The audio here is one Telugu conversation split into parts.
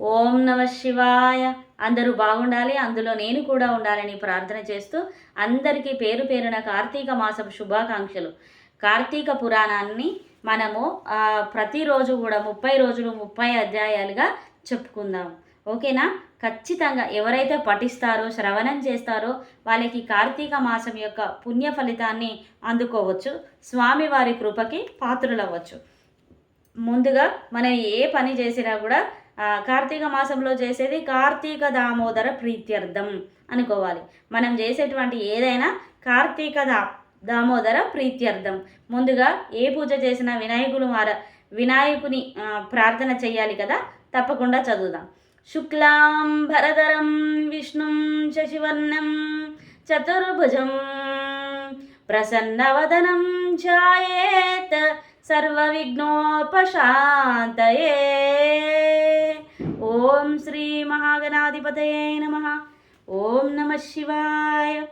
ఓం నమ శివాయ. అందరూ బాగుండాలి అందులో నేను కూడా ఉండాలని ప్రార్థన చేస్తూ అందరికీ పేరు పేరున కార్తీక మాసం శుభాకాంక్షలు. కార్తీక పురాణాన్ని మనము ప్రతిరోజు కూడా ముప్పై రోజులు ముప్పై అధ్యాయాలుగా చెప్పుకుందాం. ఓకేనా? ఖచ్చితంగా ఎవరైతే పఠిస్తారో శ్రవణం చేస్తారో వాళ్ళకి కార్తీక మాసం యొక్క పుణ్య ఫలితాన్ని అందుకోవచ్చు. స్వామివారి కృపకి పాత్రులవ్వచ్చు. ముందుగా మనం ఏ పని చేసినా కూడా కార్తీక మాసంలో చేసేది కార్తీక దామోదర ప్రీత్యర్థం అనుకోవాలి. మనం చేసేటువంటి ఏదైనా కార్తీక దా దామోదర ప్రీత్యర్థం. ముందుగా ఏ పూజ చేసినా వినాయకులు మార వినాయకుని ప్రార్థన చేయాలి కదా తప్పకుండా చదువుదాం. శుక్లాం భరధరం విష్ణుం శశివర్ణం చతుర్భుజం ప్రసన్నవదనం ఛాయేత్ సర్వవిఘ్నోపశాంతయే. ఓం శ్రీ మహాగణాధిపతయే నమ. ఓం నమ శివాయ.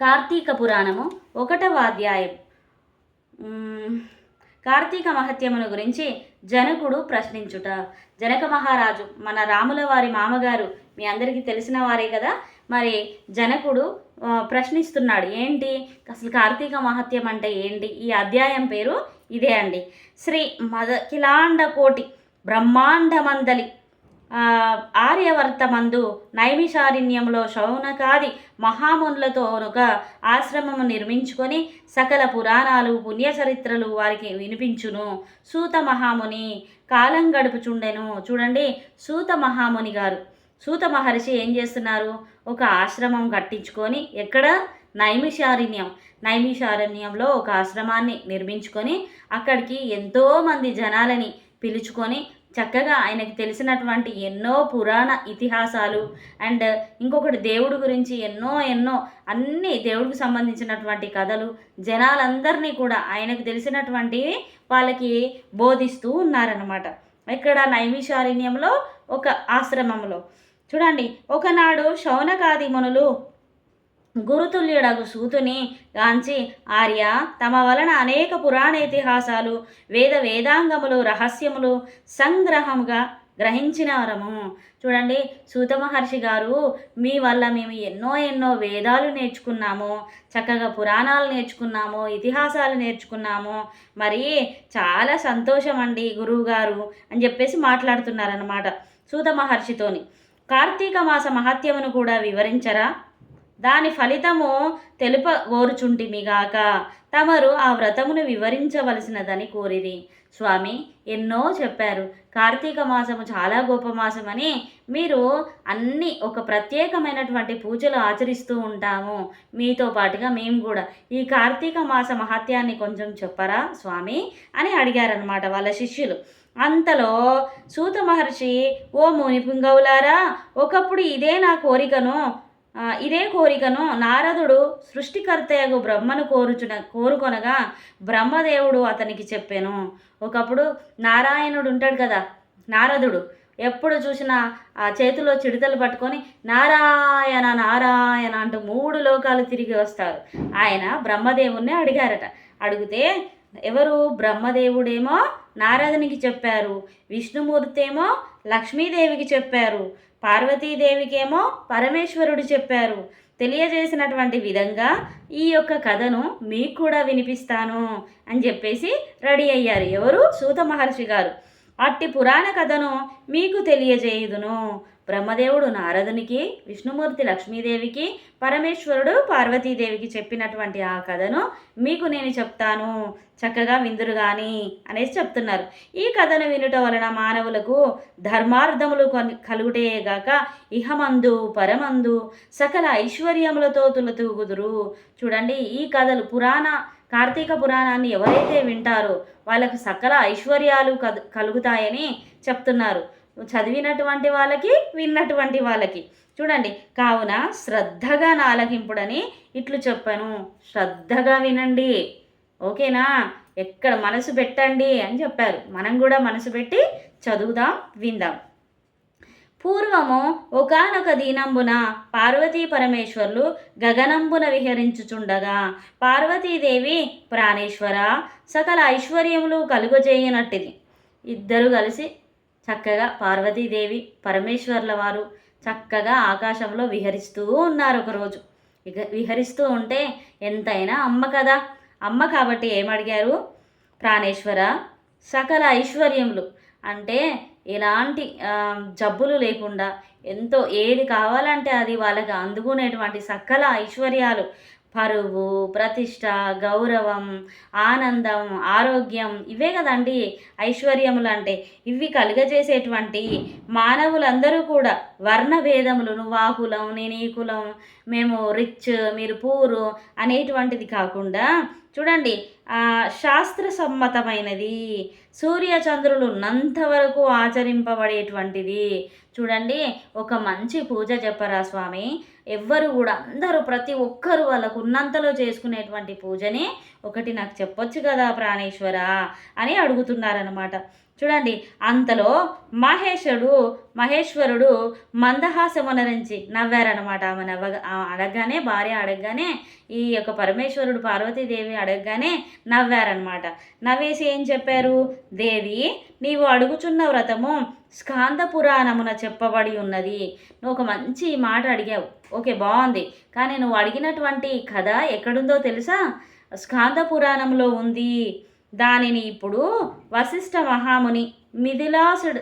కార్తీక పురాణము ఒకటవ అధ్యాయం. కార్తీక మహత్యమును గురించి జనకుడు ప్రశ్నించుట. జనక మహారాజు మన రాముల వారి మామగారు మీ అందరికీ తెలిసిన వారే కదా? మరి జనకుడు ప్రశ్నిస్తున్నాడు ఏంటి? అసలు కార్తీక మహత్యం అంటే ఏంటి? ఈ అధ్యాయం పేరు ఇదే అండి. శ్రీ మద కిలాండ కోటి బ్రహ్మాండమందలి. ఆర్యవర్తమందు నైమిషారణ్యంలో శౌనకాది మహామునులతో ఒక ఆశ్రమము నిర్మించుకొని సకల పురాణాలు పుణ్యచరిత్రలు వారికి వినిపించును. సూత మహాముని కాలం గడుపుచుండెను. చూడండి సూత మహాముని గారు. సూత మహర్షి ఏం చేస్తున్నారు? ఒక ఆశ్రమం కట్టించుకొని ఎక్కడ? నైమిషారణ్యం. నైమిషారణ్యంలో ఒక ఆశ్రమాన్ని నిర్మించుకొని అక్కడికి ఎంతోమంది జనాలని పిలుచుకొని చక్కగా ఆయనకి తెలిసినటువంటి ఎన్నో పురాణ ఇతిహాసాలు అండ్ ఇంకొకటి దేవుడి గురించి ఎన్నో ఎన్నో అన్ని దేవుడికి సంబంధించినటువంటి కథలు జనాలందరినీ కూడా ఆయనకు తెలిసినటువంటివి వాళ్ళకి బోధిస్తూ ఉన్నారనమాట ఇక్కడ నైమిషారణ్యంలో ఒక ఆశ్రమంలో. చూడండి ఒకనాడు శౌనకాది మునులు గురుతుల్యుడగు సూతుని గాంచి ఆర్య తమ వలన అనేక పురాణ ఇతిహాసాలు వేద వేదాంగములు రహస్యములు సంగ్రహముగా గ్రహించినారము చూడండి సూత మహర్షి గారు మీ వల్ల మేము ఎన్నో ఎన్నో వేదాలు నేర్చుకున్నాము చక్కగా పురాణాలు నేర్చుకున్నాము ఇతిహాసాలు నేర్చుకున్నాము. మరి చాలా సంతోషం అండి గురువుగారు అని చెప్పేసి మాట్లాడుతున్నారన్నమాట సూత మహర్షితోని. కార్తీక మాస మహత్యమును కూడా వివరించరా? దాని ఫలితము తెలుప కోరుచుంటిమిగాక తమరు ఆ వ్రతమును వివరించవలసినదని కోరిరి. స్వామి ఎన్నో చెప్పారు. కార్తీక మాసము చాలా గొప్ప మాసమని మీరు అన్ని ఒక ప్రత్యేకమైనటువంటి పూజలు ఆచరిస్తూ ఉంటాము. మీతో పాటుగా మేము కూడా. ఈ కార్తీక మాస మహత్యాన్ని కొంచెం చెప్పరా స్వామి? అని అడిగారనమాట వాళ్ళ శిష్యులు. అంతలో సూత మహర్షి ఓ మునిపుంగవులారా ఒకప్పుడు ఇదే నా కోరికను ఇదే కోరికను నారదుడు సృష్టికర్తయగు బ్రహ్మను కోరుచున కోరుకొనగా బ్రహ్మదేవుడు అతనికి చెప్పాను. ఒకప్పుడు నారాయణుడు ఉంటాడు కదా నారదుడు. ఎప్పుడు చూసినా ఆ చేతిలో చిడతలు పట్టుకొని నారాయణ నారాయణ అంటూ మూడు లోకాలు తిరిగి వస్తారు. ఆయన బ్రహ్మదేవుణ్ణి అడిగారట. అడిగితే ఎవరు? బ్రహ్మదేవుడేమో నారదునికి చెప్పారు. విష్ణుమూర్తి ఏమో లక్ష్మీదేవికి చెప్పారు. పార్వతీదేవికేమో పరమేశ్వరుడు చెప్పారు. తెలియజేసినటువంటి విధంగా ఈ యొక్క కథను మీకు కూడా వినిపిస్తాను అని చెప్పేసి రెడీ అయ్యారు ఎవరు? సూత మహర్షి గారు. అట్టి పురాణ కథను మీకు తెలియజేయుదును. బ్రహ్మదేవుడు నారదునికి విష్ణుమూర్తి లక్ష్మీదేవికి పరమేశ్వరుడు పార్వతీదేవికి చెప్పినటువంటి ఆ కథను మీకు నేను చెప్తాను. చక్కగా విందురు గాని అనేసి చెప్తున్నారు. ఈ కథను వినుట వలన మానవులకు ధర్మార్థములు కలుగుటే కలుగుటేగాక ఇహమందు పరమందు సకల ఐశ్వర్యములతో తులతూగుదురు చూడండి ఈ కథలు పురాణ కార్తీక పురాణాన్ని ఎవరైతే వింటారో వాళ్ళకు సకల ఐశ్వర్యాలు కదు కలుగుతాయని చెప్తున్నారు. చదివినటువంటి వాళ్ళకి విన్నటువంటి వాళ్ళకి. చూడండి కావున శ్రద్ధగా నాలకింపుడని ఇట్లు చెప్పాను. శ్రద్ధగా వినండి. ఓకేనా? ఎక్కడ మనసు పెట్టండి అని చెప్పారు. మనం కూడా మనసు పెట్టి చదువుదాం విందాం. పూర్వము ఒకానొక దీనంబున పార్వతీ పరమేశ్వర్లు గగనంబున విహరించుచుండగా పార్వతీదేవి ప్రాణేశ్వర సకల ఐశ్వర్యములు కలుగజేయనట్టిది. ఇద్దరు కలిసి చక్కగా పార్వతీదేవి పరమేశ్వర్ల వారు చక్కగా ఆకాశంలో విహరిస్తూ ఉన్నారు ఒకరోజు. విహరిస్తూ ఉంటే ఎంతైనా అమ్మ కదా. అమ్మ కాబట్టి ఏమడిగారు? ప్రాణేశ్వర సకల ఐశ్వర్యములు. అంటే ఎలాంటి జబ్బులు లేకుండా ఎంతో ఏది కావాలంటే అది వాళ్ళకి అందుకునేటువంటి సకల ఐశ్వర్యాలు పరువు ప్రతిష్ట గౌరవం ఆనందం ఆరోగ్యం ఇవే కదండి ఐశ్వర్యములు అంటే ఇవి కలుగజేసేటువంటి మానవులందరూ కూడా వర్ణ భేదములు నువ్వు ఆ కులం నేను ఈ కులం మేము రిచ్ మీరు పూరు అనేటువంటిది కాకుండా చూడండి శాస్త్ర సమ్మతమైనది సూర్య చంద్రులు ఉన్నంత వరకు ఆచరింపబడేటువంటిది. చూడండి ఒక మంచి పూజ చెప్పరా స్వామి? ఎవ్వరు కూడా అందరూ ప్రతి ఒక్కరు వాళ్ళకు ఉన్నంతలో చేసుకునేటువంటి పూజని ఒకటి నాకు చెప్పొచ్చు కదా ప్రాణేశ్వర అని అడుగుతున్నారనమాట చూడండి అంతలో మహేశుడు మహేశ్వరుడు మందహాసమునరించి నవ్వారనమాట ఆమె నవ్వగా అడగగానే భార్య అడగగానే ఈ యొక్క పరమేశ్వరుడు పార్వతీదేవి అడగగానే నవ్వారనమాట నవ్వేసి ఏం చెప్పారు? దేవి నీవు అడుగుచున్న వ్రతము స్కాంద పురాణమున చెప్పబడి ఉన్నది. నువ్వు ఒక మంచి మాట అడిగావు. ఓకే బాగుంది. కానీ నువ్వు అడిగినటువంటి కథ ఎక్కడుందో తెలుసా? స్కాంద పురాణంలో ఉంది. దానిని ఇప్పుడు వశిష్ఠ మహాముని మిథిలాసుడు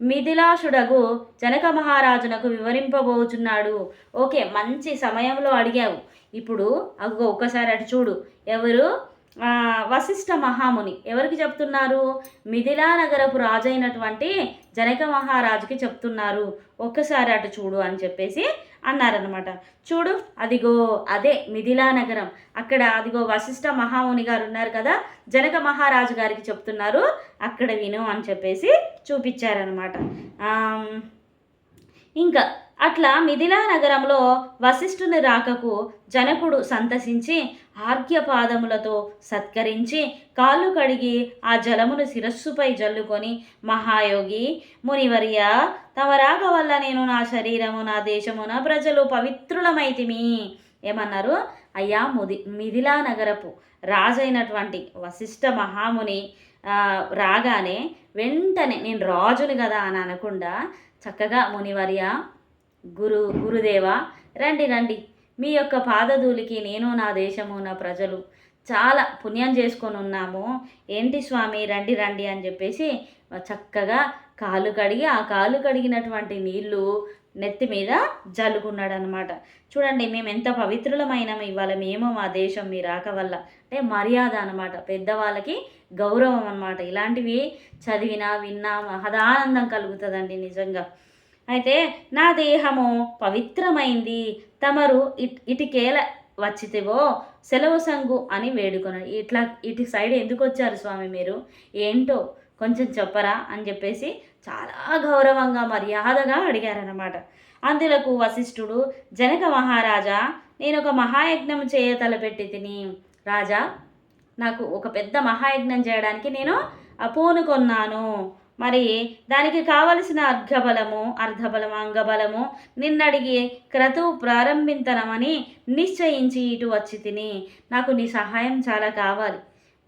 మిథిలాసుడగు జనక మహారాజునకు వివరింపబోచున్నాడు. ఓకే మంచి సమయంలో అడిగావు. ఇప్పుడు అగో ఒక్కసారి అటు చూడు. ఎవరు? వశిష్ఠ మహాముని. ఎవరికి చెప్తున్నారు? మిథిలా నగరపు రాజైనటువంటి జనక మహారాజుకి చెప్తున్నారు. ఒక్కసారి అటు చూడు అని చెప్పేసి అన్నారనమాట చూడు అదిగో అదే మిథిలా నగరం. అక్కడ అదిగో వశిష్ఠ మహాముని గారు ఉన్నారు కదా జనక మహారాజు గారికి చెప్తున్నారు అక్కడ విను అని చెప్పేసి చూపించారనమాట ఇంకా అట్లా మిథిలా నగరంలో వశిష్ఠుని రాకకు జనకుడు సంతసించి ఆర్ఘ్యపాదములతో సత్కరించి కాళ్ళు కడిగి ఆ జలమును శిరస్సుపై జల్లుకొని మహాయోగి మునివర్య తమ రాక వల్ల నేను నా శరీరము నా దేశము నా ప్రజలు పవిత్రులమైతిమి. ఏమన్నారు? అయ్యా ముది మిథిలా నగరపు రాజైనటువంటి వశిష్ఠ మహాముని రాగానే వెంటనే నేను రాజుని కదా అని అనకుండా చక్కగా మునివర్య గురు గురుదేవ రండి రండి. మీ యొక్క పాదధూలికి నేను నా దేశము నా ప్రజలు చాలా పుణ్యం చేసుకొని ఉన్నాము. ఏంటి స్వామి రండి రండి అని చెప్పేసి చక్కగా కాలు కడిగి ఆ కాలు కడిగినటువంటి నీళ్ళు నెత్తి మీద జల్లుకున్నాడు అనమాట చూడండి మేము ఎంత పవిత్రులమైన ఇవాళ మేము మా దేశం మీ రాక వల్ల. అంటే మర్యాద అనమాట పెద్దవాళ్ళకి గౌరవం అనమాట ఇలాంటివి చదివినా విన్నా మహదానందం కలుగుతుందండి నిజంగా. అయితే నా దేహము పవిత్రమైంది. తమరు ఇట్ ఇటికేల వచ్చితివో సెలవు సంగు అని వేడుకొన్నాడు ఇట్లా ఇటు సైడ్ ఎందుకు వచ్చారు స్వామి మీరు? ఏంటో కొంచెం చెప్పరా అని చెప్పేసి చాలా గౌరవంగా మర్యాదగా అడిగారనమాట అందులకు వశిష్ఠుడు జనక మహారాజా నేను ఒక మహాయజ్ఞం చేయ తలపెట్టి తిని రాజా నాకు ఒక పెద్ద మహాయజ్ఞం చేయడానికి నేను పూనుకొన్నాను మరి దానికి కావలసిన అర్ఘబలము అర్ధబలము అంగబలము నిన్నడిగి క్రతువు ప్రారంభింతనమని నిశ్చయించి ఇటు వచ్చి తిని నాకు నీ సహాయం చాలా కావాలి.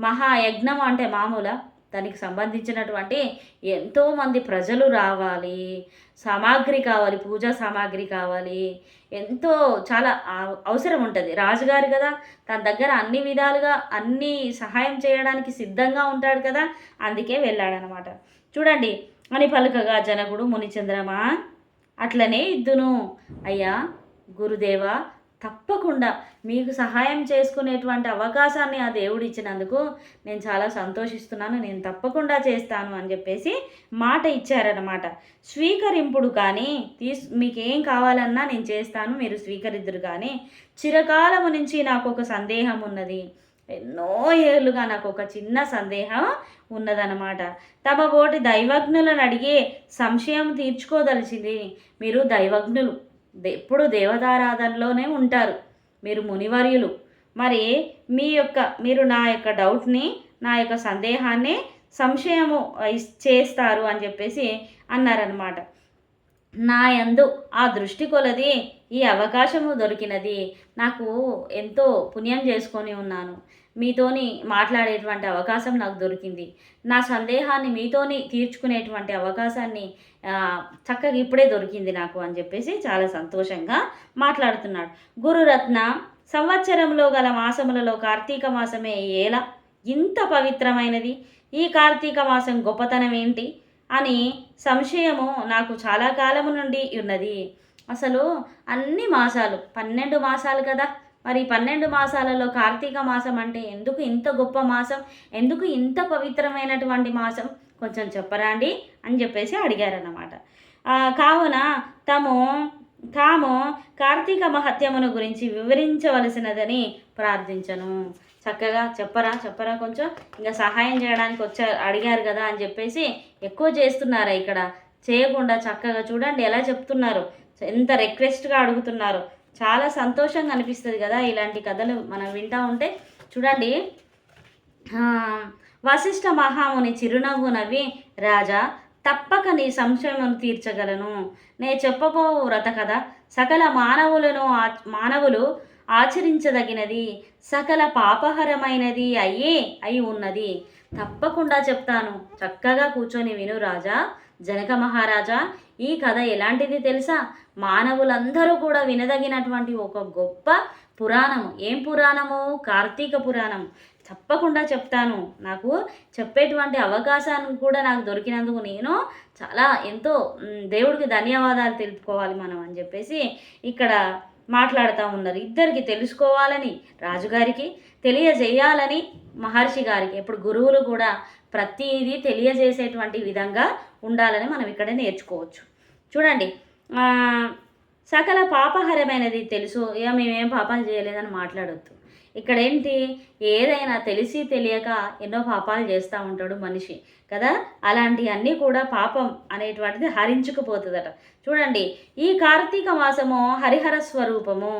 మహాయజ్ఞం అంటే మామూలా? దానికి సంబంధించినటువంటి ఎంతోమంది ప్రజలు రావాలి. సామాగ్రి కావాలి పూజా సామాగ్రి కావాలి. ఎంతో చాలా అవసరం ఉంటుంది. రాజుగారు కదా తన దగ్గర అన్ని విధాలుగా అన్ని సహాయం చేయడానికి సిద్ధంగా ఉంటాడు కదా అందుకే వెళ్ళాడనమాట. చూడండి అని పలుకగా జనకుడు మునిచంద్రమా? అట్లనే ఇద్దును. అయ్యా గురుదేవ తప్పకుండా మీకు సహాయం చేసుకునేటువంటి అవకాశాన్ని ఆ దేవుడు ఇచ్చినందుకు నేను చాలా సంతోషిస్తున్నాను. నేను తప్పకుండా చేస్తాను అని చెప్పేసి మాట ఇచ్చారనమాట స్వీకరింపుడు కానీ తీస్ ఏం కావాలన్నా నేను చేస్తాను. మీరు స్వీకరిద్దురు కానీ చిరకాలము నుంచి నాకు ఒక సందేహం ఉన్నది ఎన్నో ఏళ్ళుగా నాకు ఒక చిన్న సందేహం ఉన్నదనమాట తమ బోటి దైవజ్ఞులను అడిగే సంశయం తీర్చుకోదలిచింది. మీరు దైవజ్ఞులు. ఎప్పుడు దేవతారాధనలోనే ఉంటారు. మీరు మునివర్యులు. మరి మీ యొక్క మీరు నా యొక్క డౌట్ని నా యొక్క సందేహాన్ని సంశయము చేస్తారు అని చెప్పేసి అన్నారనమాట నా యందు ఆ దృష్టి కొలది ఈ అవకాశము దొరికినది. నాకు ఎంతో పుణ్యం చేసుకొని ఉన్నాను. మీతోని మాట్లాడేటువంటి అవకాశం నాకు దొరికింది. నా సందేహాన్ని మీతోని తీర్చుకునేటువంటి అవకాశాన్ని చక్కగా ఇప్పుడే దొరికింది నాకు అని చెప్పేసి చాలా సంతోషంగా మాట్లాడుతున్నాడు. గురురత్న సంవత్సరంలో గల మాసములలో కార్తీక మాసమే ఏలా? ఇంత పవిత్రమైనది. ఈ కార్తీక మాసం గొప్పతనం ఏంటి అని సంశయము నాకు చాలా కాలము నుండి ఉన్నది. అసలు అన్ని మాసాలు పన్నెండు మాసాలు కదా? మరి పన్నెండు మాసాలలో కార్తీక మాసం అంటే ఎందుకు ఇంత గొప్ప మాసం? ఎందుకు ఇంత పవిత్రమైనటువంటి మాసం? కొంచెం చెప్పరాండి అని చెప్పేసి అడిగారన్నమాట. ఆ, కావున తాము తాము కార్తీక మహత్యమును గురించి వివరించవలసినదని ప్రార్థించను. చక్కగా చెప్పరా చెప్పరా కొంచెం. ఇంకా సహాయం చేయడానికి వచ్చారు అడిగారు కదా అని చెప్పేసి ఎక్కువ చేస్తున్నారా ఇక్కడ? చేయకుండా చక్కగా చూడండి ఎలా చెప్తున్నారు. ఎంత రిక్వెస్ట్గా అడుగుతున్నారు. చాలా సంతోషంగా అనిపిస్తుంది కదా ఇలాంటి కథలు మనం వింటూ ఉంటే. చూడండి. వశిష్ఠ మహాముని చిరునవ్వు నవ్వి రాజా తప్పక నీ సంశయమును తీర్చగలను. నే చెప్పబో వ్రత కథ. సకల మానవులను ఆ- మానవులు ఆచరించదగినది సకల పాపహరమైనది అయ్యే అయి ఉన్నది. తప్పకుండా చెప్తాను. చక్కగా కూర్చొని విను రాజా. జనక మహారాజా ఈ కథ ఎలాంటిది తెలుసా? మానవులందరూ కూడా వినదగినటువంటి ఒక గొప్ప పురాణము. ఏం పురాణము? కార్తీక పురాణం. తప్పకుండా చెప్తాను. నాకు చెప్పేటువంటి అవకాశాన్ని కూడా నాకు దొరికినందుకు నేను చాలా ఎంతో దేవుడికి ధన్యవాదాలు తెలుపుకోవాలి మనం అని చెప్పేసి ఇక్కడ మాట్లాడుతూ ఉన్నారు. ఇద్దరికి తెలుసుకోవాలని రాజుగారికి తెలియజేయాలని మహర్షి గారికి ఇప్పుడు గురువులు కూడా ప్రతిదీ తెలియజేసేటువంటి విధంగా ఉండాలని మనం ఇక్కడ నేర్చుకోవచ్చు. చూడండి సకల పాపహరమైనది తెలుసు. ఇక మేమేం పాపాలు చేయలేదని మాట్లాడొద్దు. ఇక్కడ ఏంటి ఏదైనా తెలిసి తెలియక ఎన్నో పాపాలు చేస్తూ ఉంటాడు మనిషి కదా? అలాంటివన్నీ కూడా పాపం అనేటువంటిది హరించుకుపోతుందట. చూడండి ఈ కార్తీక మాసము హరిహర స్వరూపము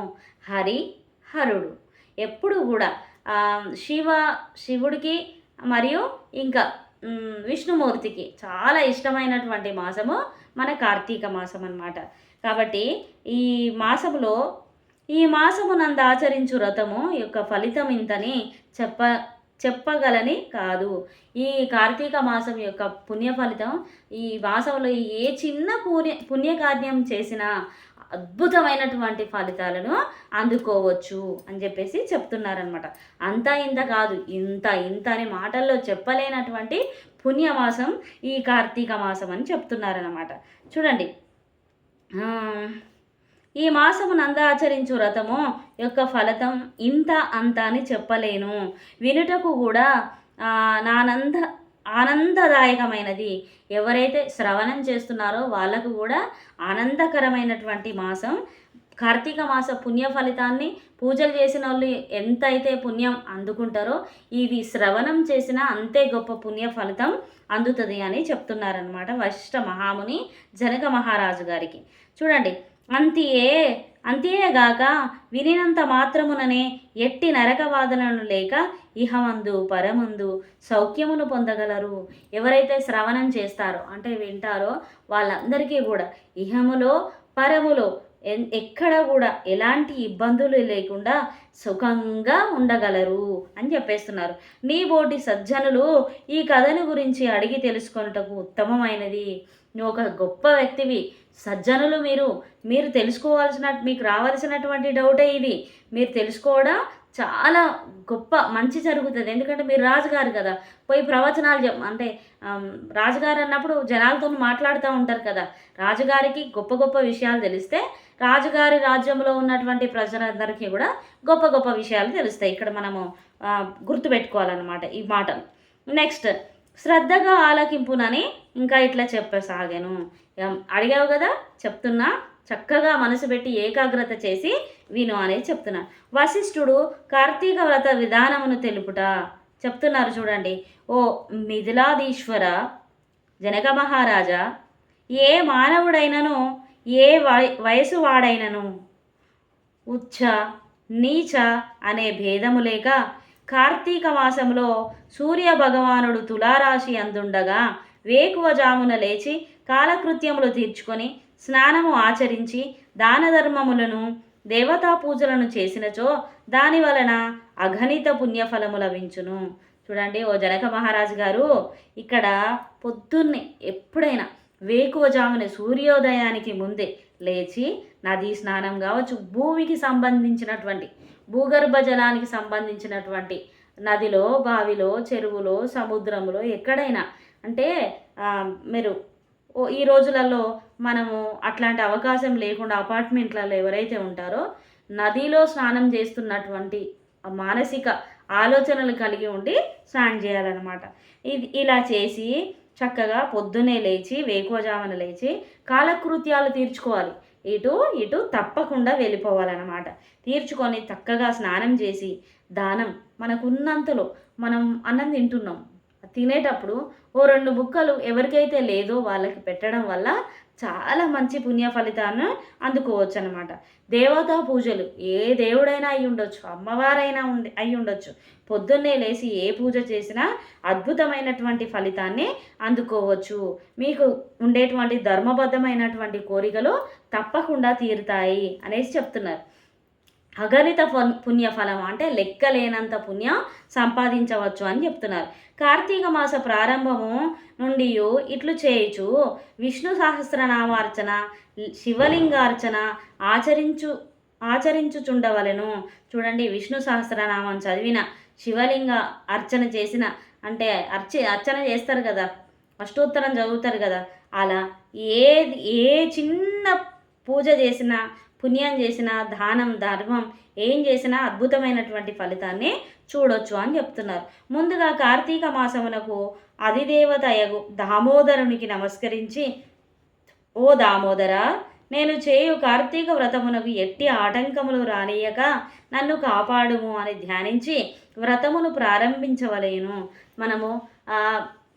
హరి హరుడు. ఎప్పుడు కూడా శివ శివుడికి మరియు ఇంకా విష్ణుమూర్తికి చాలా ఇష్టమైనటువంటి మాసము మన కార్తీక మాసం అన్నమాట కాబట్టి ఈ మాసంలో ఈ మాసమునందు ఆచరించు వ్రతము యొక్క ఫలితం ఇంతని చెప్ప చెప్పగలని కాదు. ఈ కార్తీక మాసం యొక్క పుణ్య ఫలితం ఈ మాసంలో ఏ చిన్న పుణ్య పుణ్యకార్యం చేసినా అద్భుతమైనటువంటి ఫలితాలను అందుకోవచ్చు అని చెప్పేసి చెప్తున్నారనమాట అంతా ఇంత కాదు. ఇంత ఇంత అనే మాటల్లో చెప్పలేనటువంటి పుణ్యమాసం ఈ కార్తీక మాసం అని చెప్తున్నారనమాట చూడండి. ఈ మాసము నంద ఆచరించు వ్రతము యొక్క ఫలితం ఇంత అంత అని చెప్పలేను. వినుటకు కూడా నానంద ఆనందదాయకమైనది. ఎవరైతే శ్రవణం చేస్తున్నారో వాళ్ళకు కూడా ఆనందకరమైనటువంటి మాసం. కార్తీక మాస పుణ్య ఫలితాన్ని పూజలు చేసిన వాళ్ళు ఎంత అయితే పుణ్యం అందుకుంటారో ఇది శ్రవణం చేసిన అంతే గొప్ప పుణ్య ఫలితం అందుతుంది అని చెప్తున్నారనమాట వశిష్ఠ మహాముని జనక మహారాజు గారికి. చూడండి అంతియే అంతేగాక వినినంత మాత్రముననే ఎట్టి నరకవాదనలు లేక ఇహమందు పరమందు సౌఖ్యమును పొందగలరు. ఎవరైతే శ్రవణం చేస్తారో అంటే వింటారో వాళ్ళందరికీ కూడా ఇహములో పరములో ఎన్- ఎక్కడ కూడా ఎలాంటి ఇబ్బందులు లేకుండా సుఖంగా ఉండగలరు అని చెప్పేస్తున్నారు. నీ బోటి సజ్జనులు ఈ కథను గురించి అడిగి తెలుసుకొనుటకు ఉత్తమమైనది. నువ్వు ఒక గొప్ప వ్యక్తివి. సజ్జనులు మీరు. మీరు తెలుసుకోవాల్సిన మీకు రావాల్సినటువంటి డౌటే ఇది. మీరు తెలుసుకోవడం చాలా గొప్ప మంచి జరుగుతుంది. ఎందుకంటే మీరు రాజుగారు కదా. పోయి ప్రవచనాలు చెప్ అంటే రాజుగారు అన్నప్పుడు జనాలతో మాట్లాడుతూ ఉంటారు కదా. రాజుగారికి గొప్ప గొప్ప విషయాలు తెలిస్తే రాజుగారి రాజ్యంలో ఉన్నటువంటి ప్రజలందరికీ కూడా గొప్ప గొప్ప విషయాలు తెలుస్తాయి. ఇక్కడ మనము గుర్తుపెట్టుకోవాలన్నమాట ఈ మాటలు నెక్స్ట్ శ్రద్ధగా ఆలకింపునని ఇంకా ఇట్లా చెప్పసాగాను. అడిగావు కదా? చెప్తున్నా. చక్కగా మనసు పెట్టి ఏకాగ్రత చేసి విను అనేది చెప్తున్నా. వశిష్ఠుడు కార్తీక వ్రత విధానమును తెలుపుట చెప్తున్నారు చూడండి. ఓ మిథిలాదీశ్వర జనక మహారాజా ఏ మానవుడైనను ఏ వయ వయసు వాడైనను ఉచ్చ నీచ అనే భేదము లేక కార్తీక మాసంలో సూర్య భగవానుడు తులారాశి అందుండగా వేకువజామున లేచి కాలకృత్యములు తీర్చుకొని స్నానము ఆచరించి దాన ధర్మములను దేవతా పూజలను చేసినచో దాని వలన అగణిత పుణ్యఫలము లభించును. చూడండి ఓ జనక మహారాజు గారు ఇక్కడ పొద్దున్నే ఎప్పుడైనా వేకువజామున సూర్యోదయానికి ముందే లేచి నదీ స్నానం కావచ్చు భూమికి సంబంధించినటువంటి భూగర్భ జలానికి సంబంధించినటువంటి నదిలో బావిలో చెరువులో సముద్రంలో ఎక్కడైనా అంటే మీరు ఈ రోజులలో మనము అట్లాంటి అవకాశం లేకుండా అపార్ట్మెంట్లలో ఎవరైతే ఉంటారో నదిలో స్నానం చేస్తున్నటువంటి మానసిక ఆలోచనలు కలిగి ఉండి స్నానం చేయాలన్నమాట. ఇది ఇలా చేసి చక్కగా పొద్దునే లేచి వేకువజామున లేచి కాలకృత్యాలు తీర్చుకోవాలి. ఇటు ఇటు తప్పకుండా వెళ్ళిపోవాలన్నమాట. తీర్చుకొని చక్కగా స్నానం చేసి దానం మనకున్నంతలో మనం అన్నం తింటున్నాం. తినేటప్పుడు ఓ రెండు ముక్కలు ఎవరికైతే లేదో వాళ్ళకి పెట్టడం వల్ల చాలా మంచి పుణ్య ఫలితాన్ని అందుకోవచ్చు అనమాట దేవతా పూజలు ఏ దేవుడైనా అయి ఉండొచ్చు అమ్మవారైనా ఉండి అయి ఉండొచ్చు. పొద్దున్నే లేచి ఏ పూజ చేసినా అద్భుతమైనటువంటి ఫలితాన్ని అందుకోవచ్చు. మీకు ఉండేటువంటి ధర్మబద్ధమైనటువంటి కోరికలు తప్పకుండా తీరుతాయి అనేసి చెప్తున్నారు. అగణిత పుణ్యఫలం అంటే లెక్కలేనంత పుణ్యం సంపాదించవచ్చు అని చెప్తున్నారు. కార్తీక మాస ప్రారంభము నుండి ఇట్లు చేయుచు విష్ణు సహస్రనామార్చన శివలింగార్చన ఆచరించు ఆచరించుచుండవలెను. చూడండి విష్ణు సహస్రనామం చదివిన శివలింగ అర్చన చేసిన అంటే అర్చ అర్చన చేస్తారు కదా అష్టోత్తరం చదువుతారు కదా అలా ఏది ఏ చిన్న పూజ చేసినా పుణ్యం చేసినా దానం ధర్మం ఏం చేసినా అద్భుతమైనటువంటి ఫలితాన్ని చూడొచ్చు అని చెప్తున్నారు. ముందుగా కార్తీక మాసమునకు అధిదేవత యగు దామోదరునికి నమస్కరించి ఓ దామోదర నేను చేయు కార్తీక వ్రతమునకు ఎట్టి ఆటంకములు రానియక నన్ను కాపాడుము అని ధ్యానించి వ్రతమును ప్రారంభించవలేను. మనము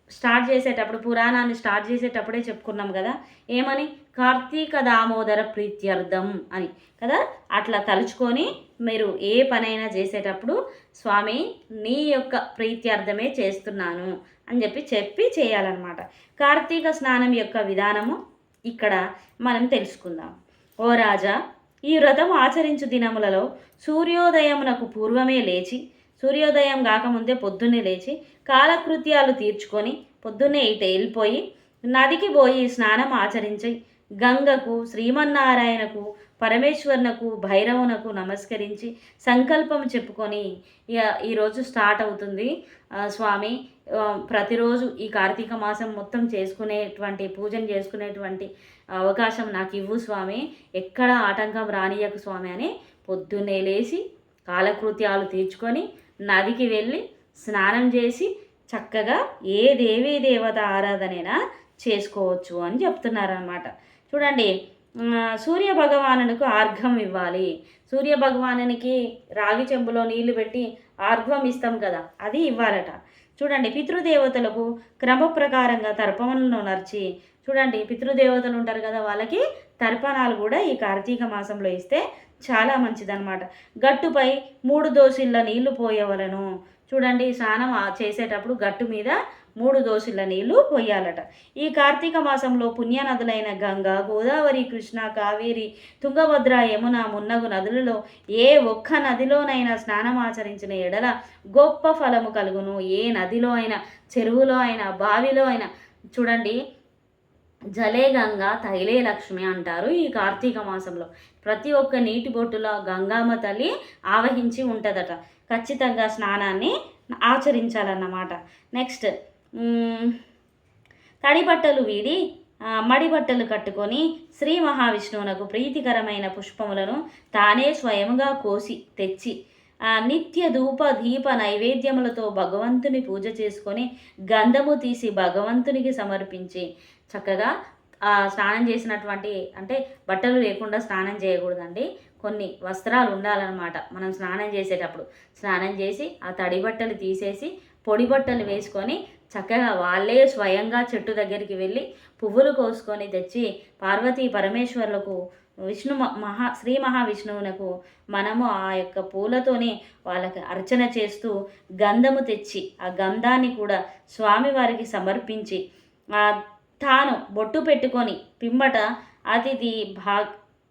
స్టార్ట్ చేసేటప్పుడు పురాణాన్ని స్టార్ట్ చేసేటప్పుడే చెప్పుకున్నాం కదా. ఏమని? కార్తీక దామోదర ప్రీత్యర్థం అని కదా? అట్లా తలుచుకొని మీరు ఏ పనైనా చేసేటప్పుడు స్వామి నీ యొక్క ప్రీత్యర్థమే చేస్తున్నాను అని చెప్పి చెప్పి చేయాలన్నమాట. కార్తీక స్నానం యొక్క విధానము ఇక్కడ మనం తెలుసుకుందాం. ఓ రాజా ఈ వ్రతం ఆచరించు దినములలో సూర్యోదయమునకు పూర్వమే లేచి సూర్యోదయం కాకముందే పొద్దున్నే లేచి కాలకృత్యాలు తీర్చుకొని పొద్దున్నే ఇటు వెళ్ళిపోయి నదికి పోయి స్నానం ఆచరించి గంగకు శ్రీమన్నారాయణకు పరమేశ్వరునకు భైరవునకు నమస్కరించి సంకల్పం చెప్పుకొని ఈరోజు స్టార్ట్ అవుతుంది. స్వామి ప్రతిరోజు ఈ కార్తీక మాసం మొత్తం చేసుకునేటువంటి పూజను చేసుకునేటువంటి అవకాశం నాకు ఇవ్వు స్వామి. ఎక్కడ ఆటంకం రానియకు స్వామి అని పొద్దున్నే లేచి కాలకృత్యాలు తీర్చుకొని నదికి వెళ్ళి స్నానం చేసి చక్కగా ఏ దేవీ దేవత ఆరాధనైనా చేసుకోవచ్చు అని చెప్తున్నారనమాట చూడండి సూర్య భగవానునికి ఆర్ఘం ఇవ్వాలి. సూర్య భగవానునికి రాగి చెంబులో నీళ్ళు పెట్టి ఆర్ఘం ఇస్తాం కదా అది ఇవ్వాలట. చూడండి పితృదేవతలకు క్రమ ప్రకారంగా తర్పణలను నర్చి చూడండి పితృదేవతలు ఉంటారు కదా వాళ్ళకి తర్పణాలు కూడా ఈ కార్తీక మాసంలో ఇస్తే చాలా మంచిదన్నమాట. గట్టుపై మూడు దోసిళ్ళ నీళ్ళు పోయవలను. చూడండి స్నానం చేసేటప్పుడు గట్టు మీద మూడు దోసుల నీళ్ళు పోయాలట. ఈ కార్తీక మాసంలో పుణ్యనదులైన గంగా గోదావరి కృష్ణ కావేరి తుంగభద్ర యమున మున్నగు నదులలో ఏ ఒక్క నదిలోనైనా స్నానం ఆచరించిన ఎడల గొప్ప ఫలము కలుగును. ఏ నదిలో అయినా చెరువులో అయినా బావిలో అయినా. చూడండి జలే గంగా తైలే లక్ష్మి అంటారు ఈ కార్తీక మాసంలో. ప్రతి ఒక్క నీటి బొట్టులో గంగామ్మ తల్లి ఆవహించి ఉంటుందట. ఖచ్చితంగా స్నానాన్ని ఆచరించాలన్నమాట. నెక్స్ట్ తడి బట్టలు వీడి మడి బట్టలు కట్టుకొని శ్రీ మహావిష్ణువునకు ప్రీతికరమైన పుష్పములను తానే స్వయముగా కోసి తెచ్చి నిత్య ధూప దీప నైవేద్యములతో భగవంతుని పూజ చేసుకొని గంధము తీసి భగవంతునికి సమర్పించి చక్కగా స్నానం చేసినటువంటి అంటే బట్టలు లేకుండా స్నానం చేయకూడదండి. కొన్ని వస్త్రాలు ఉండాలన్నమాట. మనం స్నానం చేసేటప్పుడు. స్నానం చేసి ఆ తడి బట్టలు తీసేసి పొడి బట్టలు వేసుకొని చక్కగా వాళ్ళే స్వయంగా చెట్టు దగ్గరికి వెళ్ళి పువ్వులు కోసుకొని తెచ్చి పార్వతీ పరమేశ్వరులకు విష్ణు మహా శ్రీ మహావిష్ణువునకు మనము ఆ యొక్క పూలతోనే వాళ్ళకి అర్చన చేస్తూ గంధము తెచ్చి ఆ గంధాన్ని కూడా స్వామివారికి సమర్పించి తాను బొట్టు పెట్టుకొని పిమ్మట అతిథి భా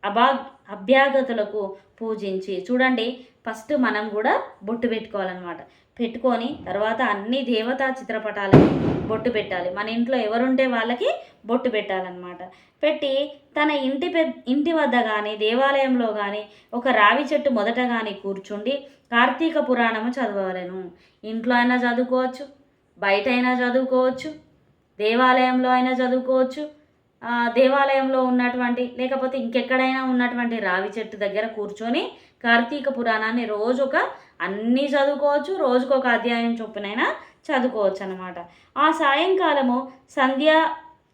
అభాగ్ అభ్యాగతులకు పూజించి చూడండి ఫస్ట్ మనం కూడా బొట్టు పెట్టుకోవాలన్నమాట. పెట్టుకొని తర్వాత అన్ని దేవతా చిత్రపటాలకి బొట్టు పెట్టాలి. మన ఇంట్లో ఎవరుంటే వాళ్ళకి బొట్టు పెట్టాలన్నమాట. పెట్టి తన ఇంటి పె ఇంటి వద్ద కానీ దేవాలయంలో కానీ ఒక రావి చెట్టు మొదట కానీ కూర్చుండి కార్తీక పురాణము చదవలేను ఇంట్లో అయినా చదువుకోవచ్చు బయట అయినా చదువుకోవచ్చు దేవాలయంలో అయినా చదువుకోవచ్చు దేవాలయంలో ఉన్నటువంటి లేకపోతే ఇంకెక్కడైనా ఉన్నటువంటి రావి చెట్టు దగ్గర కూర్చొని కార్తీక పురాణాన్ని రోజు ఒక అన్నీ చదువుకోవచ్చు రోజుకు ఒక అధ్యాయం చొప్పునైనా చదువుకోవచ్చు అనమాట ఆ సాయంకాలము సంధ్యా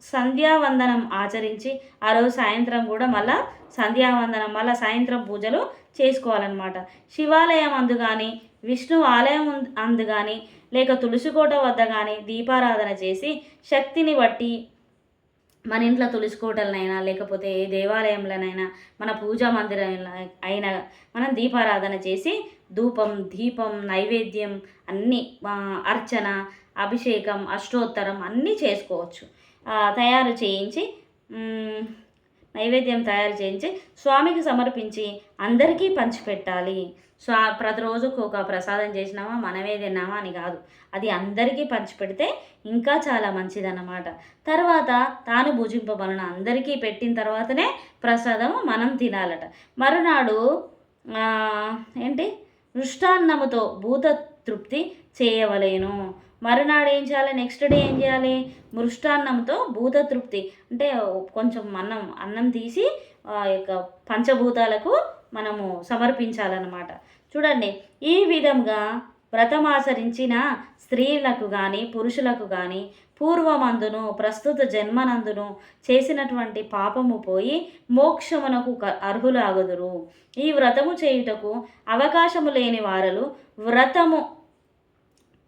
సంధ్యావందనం ఆచరించి ఆ రోజు సాయంత్రం కూడా మళ్ళా సంధ్యావందనం మళ్ళీ సాయంత్రం పూజలు చేసుకోవాలన్నమాట. శివాలయం అందు కానీ విష్ణు ఆలయం అందు కానీ లేక తులసికోట వద్ద కానీ దీపారాధన చేసి శక్తిని బట్టి మన ఇంట్లో తులసి కోటలనైనా లేకపోతే ఏ దేవాలయంలోనైనా మన పూజా మందిరం అయినా మనం దీపారాధన చేసి ధూపం దీపం నైవేద్యం అన్నీ అర్చన అభిషేకం అష్టోత్తరం అన్నీ చేసుకోవచ్చు. తయారు చేయించి నైవేద్యం తయారు చేయించి స్వామికి సమర్పించి అందరికీ పంచిపెట్టాలి. సో ఆ ప్రతిరోజుకు ఒక ప్రసాదం చేసినామా మనమే తిన్నామా అని కాదు. అది అందరికీ పంచిపెడితే ఇంకా చాలా మంచిదన్నమాట. తర్వాత తాను భుజింపబలన అందరికీ పెట్టిన తర్వాతనే ప్రసాదం మనం తినాలట. మరునాడు ఏంటి? మృష్టాన్నముతో భూత తృప్తి చేయవలేను. మరునాడు ఏం చేయాలి? నెక్స్ట్ డే ఏం చేయాలి? మృష్టాన్నంతో భూత తృప్తి. అంటే కొంచెం అన్నం అన్నం తీసి ఆ యొక్క పంచభూతాలకు మనము సమర్పించాలన్నమాట. చూడండి ఈ విధంగా వ్రతమాచరించిన స్త్రీలకు కానీ పురుషులకు కానీ పూర్వమందును ప్రస్తుత జన్మనందును చేసినటువంటి పాపము పోయి మోక్షమునకు క- అర్హులాగుదురు. ఈ వ్రతము చేయుటకు అవకాశము లేని వారలు వ్రతము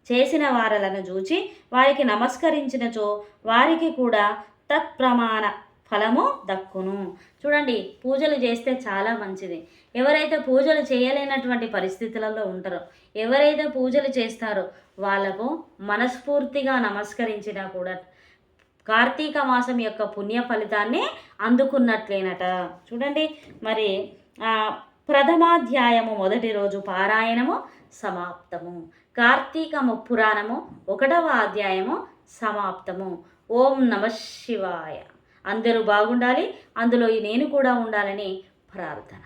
చేసిన వారలను చూచి వారికి నమస్కరించినచో వారికి కూడా తత్ప్రమాణ ఫలము దక్కును. చూడండి పూజలు చేస్తే చాలా మంచిది. ఎవరైతే పూజలు చేయలేనటువంటి పరిస్థితులలో ఉంటారో ఎవరైతే పూజలు చేస్తారో వాళ్ళకు మనస్ఫూర్తిగా నమస్కరించినా కూడా కార్తీక మాసం యొక్క పుణ్య ఫలితాన్ని అందుకున్నట్లేనట. చూడండి మరి ప్రథమాధ్యాయము మొదటి రోజు పారాయణము సమాప్తము. కార్తీకము పురాణము ఒకటవ అధ్యాయము సమాప్తము. ఓం నమ శివాయ. అందరూ బాగుండాలి అందులో నేను కూడా ఉండాలని ప్రార్థన.